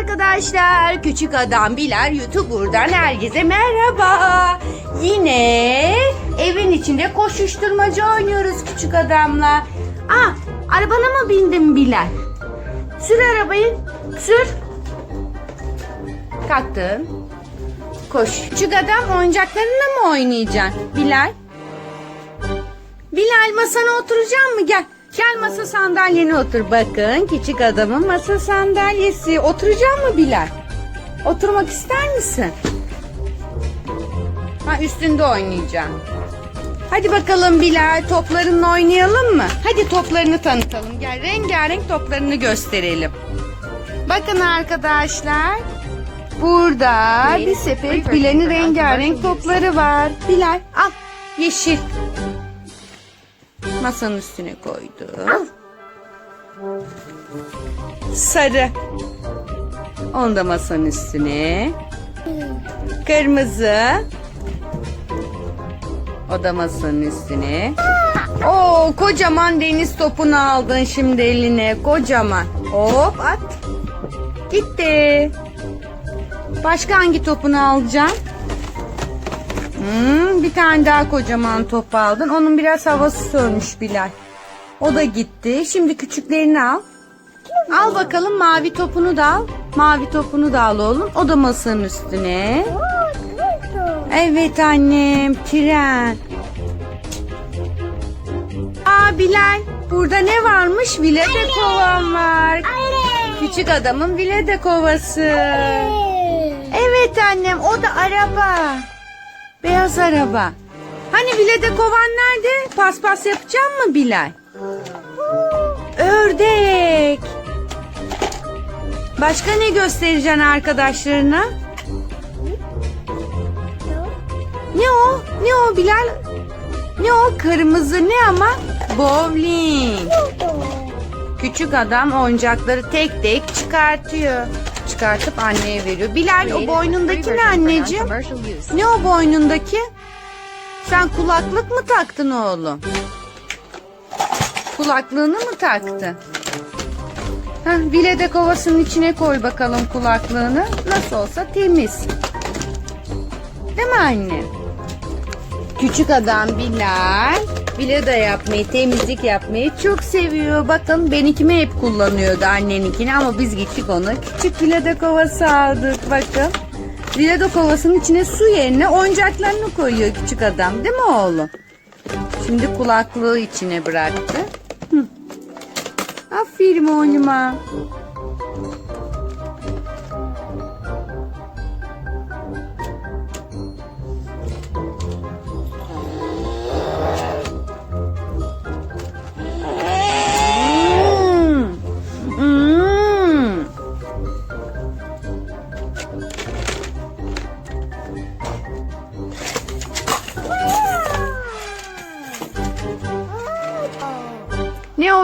arkadaşlar. Küçük Adam Biler YouTuber'dan herkese merhaba. Yine evin içinde koşuşturmaca oynuyoruz küçük adamla. Ah arabana mı bindin Bilal? Sür arabayı. Sür. Kalktın. Koş. Küçük adam oyuncaklarınla mı oynayacaksın Bilal? Bilal masana oturacak mı? Gel. Gel masa sandalyene otur. Bakın küçük adamın masa sandalyesi. Oturacak mı Bilal? Oturmak ister misin? Ha üstünde oynayacağım. Hadi bakalım Bilal toplarınla oynayalım mı? Hadi toplarını tanıtalım. Gel rengarenk toplarını gösterelim. Bakın arkadaşlar. Burada bir sepet Bilal'in rengarenk topları var. Bilal al yeşil. Masanın üstüne koydum. Sarı. Onu da masanın üstüne. Kırmızı. O da masanın üstüne. Oo kocaman deniz topunu aldın şimdi eline. Kocaman. Hop at. Gitti. Başka hangi topunu alacaksın? Hmm, bir tane daha kocaman top aldın. Onun biraz havası sönmüş Bilal. O da gitti. Şimdi küçüklerini al. Al bakalım mavi topunu da al. Mavi topunu da al oğlum. O da masanın üstüne. Evet annem tren. Aa Bilal burada ne varmış? Vilede kovan var. Küçük adamın vilede kovası. Evet annem o da araba. Beyaz araba. Hani vilede kovan nerede? Paspas yapacak mı Bilal? Ördek. Başka ne göstereceksin arkadaşlarına? Ne o? Ne o Bilal? Ne o? Kırmızı ne ama? Bowling. Küçük adam oyuncakları tek tek çıkartıyor. Çıkartıp anneye veriyor. Bilal o boynundaki ne anneciğim? Ne o boynundaki? Sen kulaklık mı taktın oğlum? Kulaklığını mı taktın? Heh, bilede kovasının içine koy bakalım kulaklığını. Nasıl olsa temiz. Değil mi anne? Küçük adam Bilal Bileda yapmayı, temizlik yapmayı çok seviyor. Bakın benimkimi hep kullanıyordu anneninkini ama biz gittik ona küçük Bileda kovası aldık. Bakın. Bileda kovasının içine su yerine oyuncaklarını koyuyor küçük adam. Değil mi oğlum? Şimdi kulaklığı içine bıraktı. Hı. Aferin oğluma.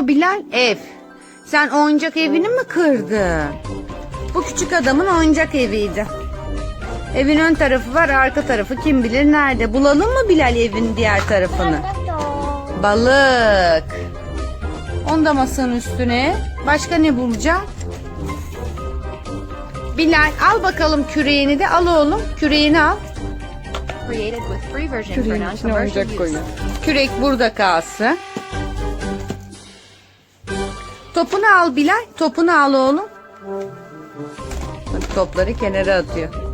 O Bilal? Ev. Sen oyuncak evini mi kırdın? Bu küçük adamın oyuncak eviydi. Evin ön tarafı var, arka tarafı kim bilir nerede. Bulalım mı Bilal evin diğer tarafını? Balık. Onu da masanın üstüne. Başka ne bulacağım? Bilal al bakalım küreğini de al oğlum. Küreğini al. Version for non-commercial use. Kürek burada kalsın. Topunu al Bilal. Topunu al oğlum. Topları kenara atıyor.